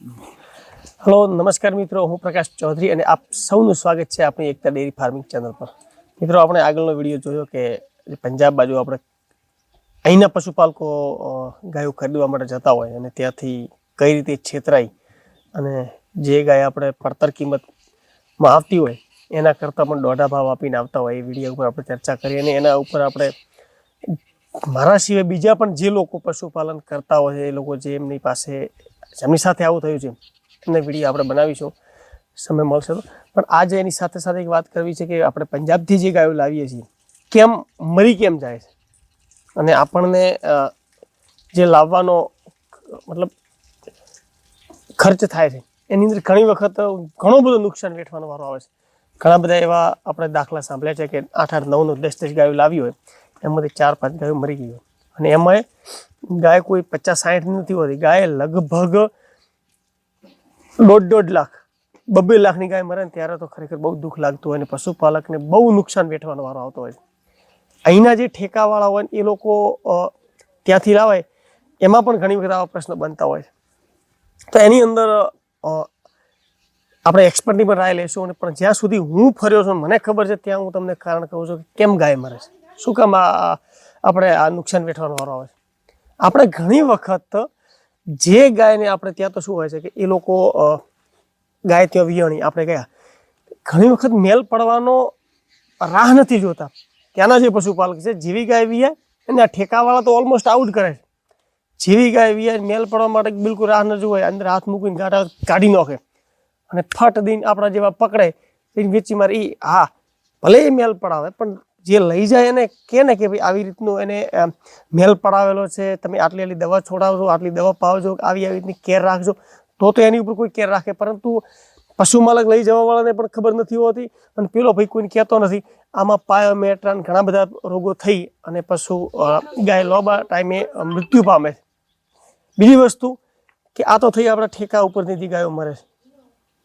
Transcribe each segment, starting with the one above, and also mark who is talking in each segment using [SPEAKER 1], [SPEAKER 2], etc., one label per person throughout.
[SPEAKER 1] Hello, નમસ્કાર મિત્રો, હું પ્રકાશ ચૌધરી અને આપ સૌનું સ્વાગત છે આપણી એકતા ડેરી ફાર્મિંગ ચેનલ પર. મિત્રો, આપણે આગળનો વીડિયો જોયો કે પંજાબ બાજુ આપણે અહીંના પશુપાલકો ગાયો ખરીદવા માટે જતા હોય અને ત્યાંથી કઈ રીતે છેતરાઈ અને જે ગાય આપણે પડતર કિંમતમાં આવતી હોય, એના કરતાં પણ દોઢા ભાવ આપીને આવતા હોય એ વીડિયો ઉપર આપણે ચર્ચા કરી અને એના ઉપર આપણે મારા સિવાય બીજા પણ જે લોકો પશુપાલન કરતા હોય એ લોકો જે એમની પાસે જેમની સાથે આવું થયું છે. એમને વીડિયો આપણે બનાવીશું. સમય મળશે તો. પણ આજે એની સાથે સાથે એક વાત કરવી છે કે આપણે પંજાબથી જે ગાયો લાવીએ છીએ, કેમ, મરી કેમ જાય છે? અને આપણને જે લાવવાનો, મતલબ, ખર્ચ થાય છે, એની અંદર ઘણી વખત ઘણું બધું નુકસાન વેઠવાનો વારો આવે છે. ઘણા બધા એવા આપણે દાખલા સાંભળ્યા છે કે આઠ આઠ નવ નવ દસ દસ ગાયો લાવી હોય, એમાંથી ચાર પાંચ ગાયો મરી ગઈ હોય. અને એમાંય ગાય કોઈ પચાસ સાઠ નથી હોતી. ગાય લગભગ દોઢ દોઢ લાખ, બબ્બે લાખની ગાય મરે ત્યારે તો ખરેખર બહુ દુઃખ લાગતું હોય અને પશુપાલકને બહુ નુકસાન વેઠવાનો વારો આવતો હોય અહીંના જે ઠેકાવાળા હોય એ લોકો ત્યાંથી લાવે એમાં પણ ઘણી વખત આવા પ્રશ્નો બનતા હોય છે. તો એની અંદર આપણે એક્સપર્ટની પણ રાય લઈશું અને પણ જ્યાં સુધી હું ફર્યો છું, મને ખબર છે, ત્યાં હું તમને કારણ કહું છું કે કેમ ગાય મરે છે? શું કામ આ આપણે આ નુકસાન વેઠવાનો વારો આવે છે. આપણે ઘણી વખત જે ગાયને આપણે ત્યાં તો શું હોય છે કે એ લોકો ગાય ત્યાં વિયાણી, આપણે ગયા. ઘણી વખત મેલ પડવાનો રાહ નથી જોતા. ત્યાંના જે પશુપાલક છે, જેવી ગાય વિયાય અને આ ઠેકાવાળા તો ઓલમોસ્ટ આઉટ કરે છે. જેવી ગાય વિયાય, મેલ પડવા માટે બિલકુલ રાહ ન જોવાય, અંદર હાથ મૂકીને ગાડા કાઢી નાખે. અને ફટ દઈને આપણા જેવા પકડે, એને વેચી મારે એ હા, ભલે એ મેલ પડાવે, પણ જે લઈ જાય એને કે ને કે ભાઈ આવી રીતનું એને મેલ પડાવેલો છે, તમે આટલી આટલી દવા છોડાવજો, આટલી દવા પાવજો, આવી આવી રીતની કેર રાખજો. તો તો એની ઉપર કોઈ કેર રાખે, પરંતુ પશુ માલક લઈ જવાવાળાને પણ ખબર નથી હોતી અને પેલો ભાઈ કોઈને કહેતો નથી. આમાં પાયોમેટ્રાન ઘણા બધા રોગો થઈ અને પશુ ગાય લોબા ટાઈમે મૃત્યુ પામે બીજી વસ્તુ કે આ તો થઈ આપણા ઠેકા ઉપરથી ગાયો મરે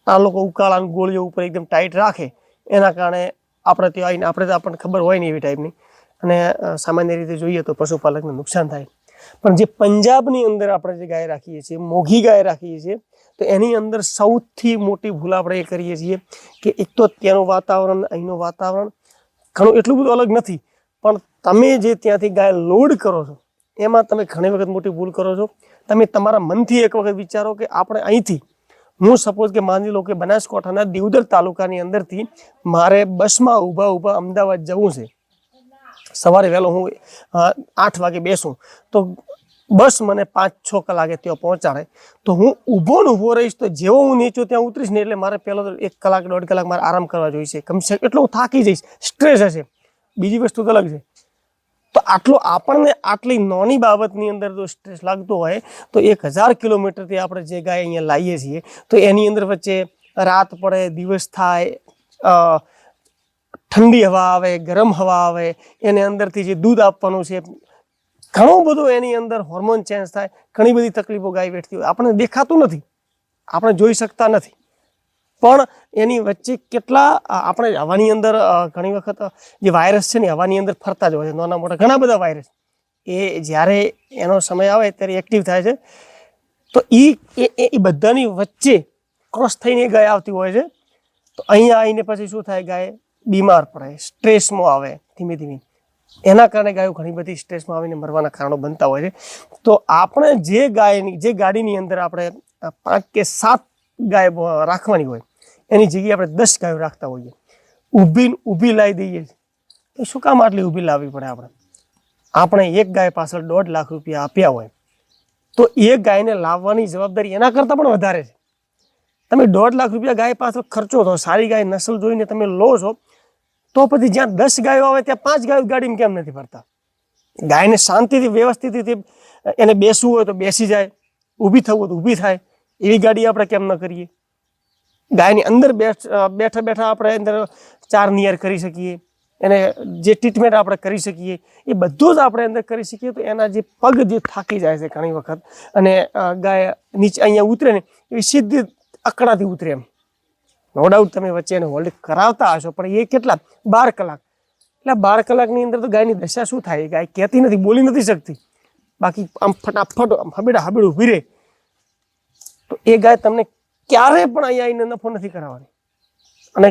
[SPEAKER 1] આ લોકો ઉકાળાની ગોળીઓ ઉપર એકદમ ટાઈટ રાખે. એના કારણે આપણે ત્યાં આવીને આપણે તો આપણને ખબર હોય નહીં એવી ટાઈપની અને સામાન્ય રીતે જોઈએ તો પશુપાલકને નુકસાન થાય. પણ જે પંજાબની અંદર આપણે જે ગાય રાખીએ છીએ, મોઘી ગાય રાખીએ છીએ, તો એની અંદર સૌથી મોટી ભૂલ આપણે એ કરીએ છીએ કે એક તો ત્યાંનું વાતાવરણ, અહીંનું વાતાવરણ ઘણું એટલું બધું અલગ નથી. પણ તમે જે ત્યાંથી ગાય લોડ કરો છો, એમાં તમે ઘણી વખત મોટી ભૂલ કરો છો. તમે તમારા મનથી એક વખત વિચારો કે આપણે અહીંથી હું સપોઝ કે માની લો કે બનાસકાંઠાના દેવદર તાલુકાની અંદરથી મારે બસમાં ઊભા ઊભા અમદાવાદ જવું છે. સવારે વહેલો હું આઠ વાગે બેસું. તો બસ મને પાંચ છ કલાકે ત્યાં પહોંચાડે. તો હું ઊભો ને ઊભો રહીશ તો જેવો હું નીચો ત્યાં ઉતરીશ ને એટલે મારે પહેલો એક કલાક, દોઢ કલાક મારે આરામ કરવા જોઈશે. કમસે એટલો હું થાકી જઈશ. સ્ટ્રેસ હશે. બીજી વસ્તુ તો અલગ છે. તો આટલો આપણને આટલી નોની બાબતની અંદર જો સ્ટ્રેસ લાગતો હોય, તો એક હજાર કિલોમીટરથી આપણે જે ગાય અહીંયા લાવીએ છીએ, તો એની અંદર વચ્ચે રાત પડે, દિવસ થાય ઠંડી હવા આવે, ગરમ હવા આવે, એને અંદરથી જે દૂધ આપવાનું છે, ઘણું બધું એની અંદર હોર્મોન ચેન્જ થાય, ઘણી બધી તકલીફો ગાય વેઠતી હોય. આપણને દેખાતું નથી. આપણે જોઈ શકતા નથી. પણ એની વચ્ચે કેટલા આપણે હવાની અંદર ઘણી વખત જે વાયરસ છે ને હવાની અંદર ફરતા જ હોય છે. નાના મોટા ઘણા બધા વાયરસ એ જ્યારે એનો સમય આવે ત્યારે એક્ટિવ થાય છે. તો એ, એ- બધાની વચ્ચે ક્રોસ થઈને ગાય આવતી હોય છે. તો અહીંયા આવીને પછી શું થાય? ગાય બીમાર પડે, સ્ટ્રેસમાં આવે ધીમે ધીમે. એના કારણે ગાયો ઘણી બધી સ્ટ્રેસમાં આવીને મરવાના કારણો બનતા હોય છે. તો આપણે જે ગાયની, જે ગાડીની અંદર આપણે પાંચ કે સાત ગાય રાખવાની હોય. એની જગ્યાએ આપણે દસ ગાયો રાખતા હોઈએ. ઊભી ઊભી લાવી દઈએ. તો શું કામ આટલી ઊભી લાવવી પડે આપણે? આપણે એક ગાય પાછળ દોઢ લાખ રૂપિયા આપ્યા હોય, તો એ ગાયને લાવવાની જવાબદારી એના કરતાં પણ વધારે છે. તમે દોઢ લાખ રૂપિયા ગાય પાછળ ખર્ચો તો સારી ગાય નસલ જોઈને તમે લો છો, તો પછી જ્યાં દસ ગાયો આવે ત્યાં પાંચ ગાયો ગાડીમાં કેમ નથી ભરતા ગાયને શાંતિથી વ્યવસ્થિત રીતે એને બેસવું હોય તો બેસી જાય, ઊભી થવું હોય તો ઊભી થાય. એવી ગાડી આપણે કેમ ન કરીએ? ગાયની અંદર બેઠ બેઠા આપણે અંદર ચાર નિયર કરી શકીએ. એને જે ટ્રીટમેન્ટ આપણે કરી શકીએ, એ બધું જ આપણે અંદર કરી શકીએ તો એના જે પગ જે થાકી જાય છે ઘણી વખત અને ગાય નીચે અહીંયા ઉતરે ને એવી સીધી અકડાથી ઉતરે એમ. નો ડાઉટ તમે વચ્ચે એને હોલ્ડ કરાવતા હશો, પણ એ કેટલા? બાર કલાક. એટલે બાર કલાકની અંદર તો ગાયની દશા શું થાય? ગાય કહેતી નથી, બોલી નથી શકતી. બાકી આમ ફટાફટ આમ હબેડા હબેડું ઊભી રહે. તો એ ગાય તમને ક્યારે પણ અહીંયા આવીને નફો નથી કરાવવાની. અને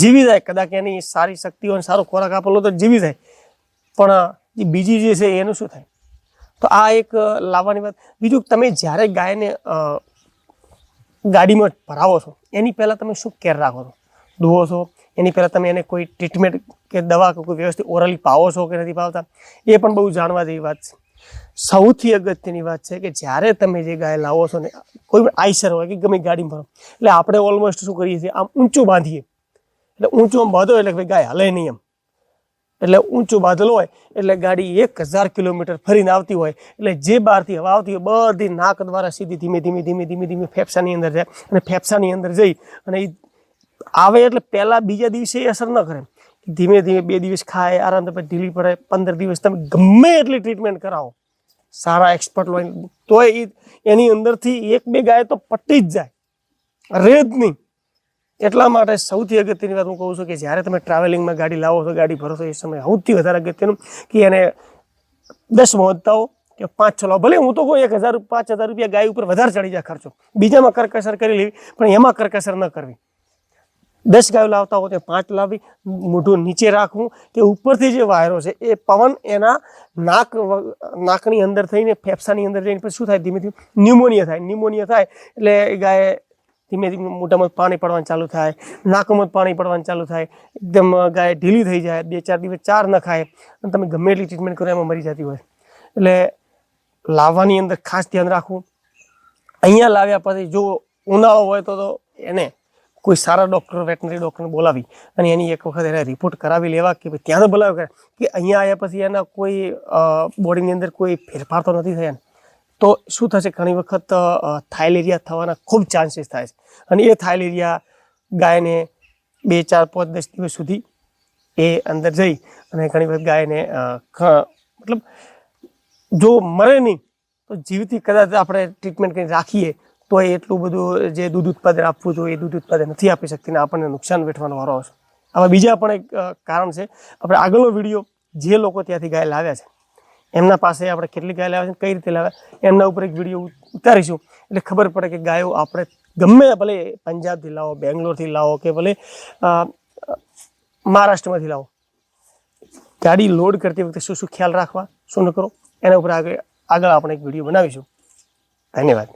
[SPEAKER 1] જીવી જાય કદાચ એની સારી શક્તિ હોય અને સારો ખોરાક આપેલો તો જીવી જાય. પણ જે બીજી જે છે એનું શું થાય? તો આ એક લાવવાની વાત. બીજું તમે જ્યારે ગાયને ગાડીમાં ભરાવો છો, એની પહેલાં તમે શું કેર રાખો છો? ધુવો છો? એની પહેલાં તમે એને કોઈ ટ્રીટમેન્ટ કે દવા કે કોઈ વ્યવસ્થિત ઓરલી પાવો છો કે નથી પાવતા? એ પણ બહુ જાણવા જેવી વાત છે. સૌથી અગત્યની વાત છે કે જ્યારે તમે જે ગાય લાવો છો ને, કોઈ પણ આઈસર હોય કે ગમે ગાડીમાં ભરો એટલે આપણે ઓલમોસ્ટ શું કરીએ છીએ, આમ ઊંચું બાંધીએ. એટલે ઊંચું આમ બાંધો એટલે ભાઈ ગાય હલે નહીં એમ. એટલે ઊંચું બાંધેલું હોય, એટલે ગાડી એક હજાર કિલોમીટર ફરીને આવતી હોય, એટલે જે બહારથી હવા આવતી હોય, બધી નાક દ્વારા સીધી ધીમે ધીમે ધીમે ધીમે ધીમે ફેફસાની અંદર જાય અને ફેફસાની અંદર જઈ અને એ આવે એટલે પહેલાં બીજા દિવસે એ અસર ન કરે. ધીમે ધીમે બે દિવસ ખાય, આરામ તમે ઢીલી પડે, પંદર દિવસ તમે ગમે એટલી ટ્રીટમેન્ટ કરાવો. સારા એક્સપર્ટ હોય, તોય એની અંદરથી એક બે ગાય તો પટી જ જાય. રહે જ નહીં. એટલા માટે સૌથી અગત્યની વાત હું કહું છું કે જ્યારે તમે ટ્રાવેલિંગમાં ગાડી લાવો છો, ગાડી ભરો છો, એ સમયે સૌથી વધારે અગત્યનું કે એને દસ મોહત્તાઓ કે પાંચ છ લાવો. ભલે હું તો કહું એક હજાર, પાંચ હજાર રૂપિયા ગાય ઉપર વધારે ચડી જાય ખર્ચો. બીજામાં કરકસર કરી લેવી, પણ એમાં કરકસર ન કરવી. દસ ગાયો લાવતા હો તો પાંચ લાવી, મોઢું નીચે રાખવું કે ઉપરથી જે વાયરો છે, એ પવન એના નાક નાકની અંદર થઈને, ફેફસાની અંદર જઈને પછી શું થાય? ધીમે ધીમે ન્યુમોનિયા થાય. ન્યુમોનિયા થાય એટલે એ ગાય ધીમે ધીમે મોઢામાં પાણી પડવાનું ચાલુ થાય, નાકમાં પાણી પડવાનું ચાલુ થાય, એકદમ ગાય ઢીલી થઈ જાય, બે ચાર દિવસ ચાર ન ખાય અને તમે ગમે એટલી ટ્રીટમેન્ટ કરો એમાં મરી જતી હોય. એટલે લાવવાની અંદર ખાસ ધ્યાન રાખવું. અહીંયા લાવ્યા પછી જો ઉનાળો હોય તો તો એને કોઈ સારા ડૉક્ટર વેટનરી ડૉક્ટરને બોલાવી અને એની એક વખત એને રિપોર્ટ કરાવી લેવા કે ભાઈ ત્યાં તો બોલાવે કે અહીંયા આવ્યા પછી એના કોઈ બોડીની અંદર કોઈ ફેરફાર તો નથી થયા તો શું થશે? ઘણી વખત થાઇલેરિયા થવાના ખૂબ ચાન્સીસ થાય છે. અને એ થાઇલેરિયા ગાયને બે, ચાર, પાંચ, દસ દિવસ સુધી એ અંદર જઈ અને ઘણી વખત ગાયને મતલબ જો મરે નહીં, તો જીવતી કદાચ આપણે ટ્રીટમેન્ટ કરી રાખીએ તો એટલું બધું જે દૂધ ઉત્પાદન આપવું જોઈએ, એ દૂધ ઉત્પાદન નથી આપી શકતી ને આપણને નુકસાન વેઠવાનો વારો આવશે. આવા બીજા પણ એક કારણ છે, આપણે આગળનો વીડિયો જે લોકો ત્યાંથી ગાય લાવ્યા છે, એમના પાસે આપણે કેટલી ગાય લાવ્યા છે કઈ રીતે લાવ્યા, એમના ઉપર એક વીડિયો ઉતારીશું. એટલે ખબર પડે કે ગાયો આપણે ગમે ભલે પંજાબથી લાવો, બેંગ્લોરથી લાવો કે ભલે મહારાષ્ટ્રમાંથી લાવો, ગાડી લોડ કરતી વખતે શું શું ખ્યાલ રાખવા, શું ન કરો, એના ઉપર આગળ આગળ આપણે એક વીડિયો બનાવીશું. ધન્યવાદ.